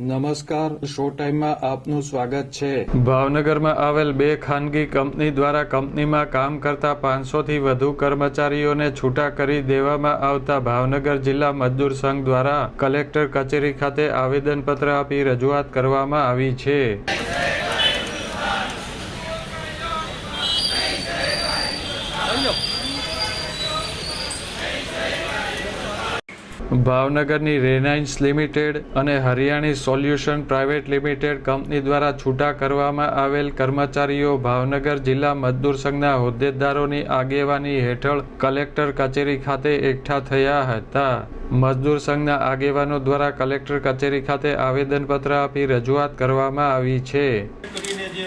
નમસ્કાર, શો ટાઈમમાં આપનું સ્વાગત છે. ભાવનગરમાં આવેલ બે ખાનગી કંપની દ્વારા કંપનીમાં કામ કરતા પાંચસોથી વધુ કર્મચારીઓને છૂટા કરી દેવામાં આવતા ભાવનગર જિલ્લા મજદૂર સંઘ દ્વારા કલેક્ટર કચેરી ખાતે આવેદનપત્ર આપી રજૂઆત કરવામાં આવી છે. ભાવનગરની રેનાઇન્સ લિમિટેડ અને Hariyani solution private limited company દ્વારા છૂટા કરવામાં આવેલ કર્મચારીઓ ભાવનગર જિલ્લા મજદૂર સંઘના હોદ્દેદારોની આગેવાની હેઠળ કલેક્ટર કચેરી ખાતે એકઠા થયા હતા. મજદૂર સંઘના આગેવાનો દ્વારા કલેક્ટર કચેરી ખાતે આવેદનપત્ર આપી રજૂઆત કરવામાં આવી છે. જે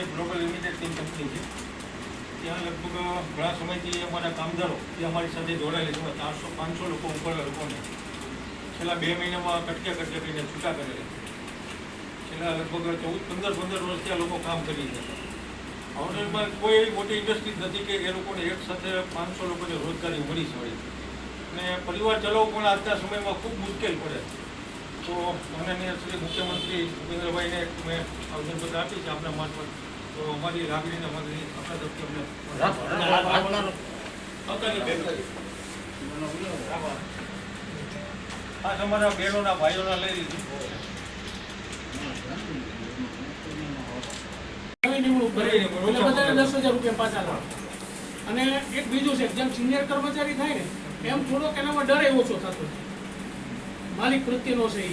ઘણા સમયથી અમારા કામદારો એ અમારી સાથે જોડાયેલા ચારસો પાંચસો લોકો ઉપર લોકોને છેલ્લા બે મહિનામાં કટકે કટકે કરીને છૂટા કરેલા છેલ્લા લગભગ ચૌદ પંદર પંદર વર્ષથી આ લોકો કામ કરી રહ્યા ભાવનગરમાં કોઈ એવી મોટી ઇન્ડસ્ટ્રી નથી કે એ લોકોને એક સાથે પાંચસો લોકોને રોજગારી મળી શકે. અને પરિવાર ચલાવવો પણ આજના સમયમાં ખૂબ મુશ્કેલ પડે. તો માનનીય શ્રી મુખ્યમંત્રી ભૂપેન્દ્રભાઈને મેં આવેદનપત્ર આપી છે આપણા મારફત તો અમારી લાગણીને અમારી આપણા તરફથી અમને બેન. આ તમારા બહેનોના ભાઈઓના લઈ લીધી. નવી નિમણૂક કરી કરી એટલે ઓછા બધાને પગાર. દસ હજાર રૂપિયા પાછા લાવે. અને એક બીજું છે જેમ સિનિયર કર્મચારી થાય ને એમ થોડોક એનામાં ડર એ ઓછો થતો માલિક પ્રત્યેનો છે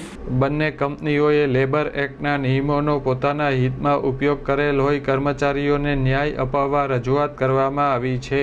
બંને કંપનીઓએ લેબર એક્ટના નિયમોનો પોતાના હિતમાં ઉપયોગ કરેલ હોય કર્મચારીઓને ન્યાય અપાવવા રજૂઆત કરવામાં આવી છે.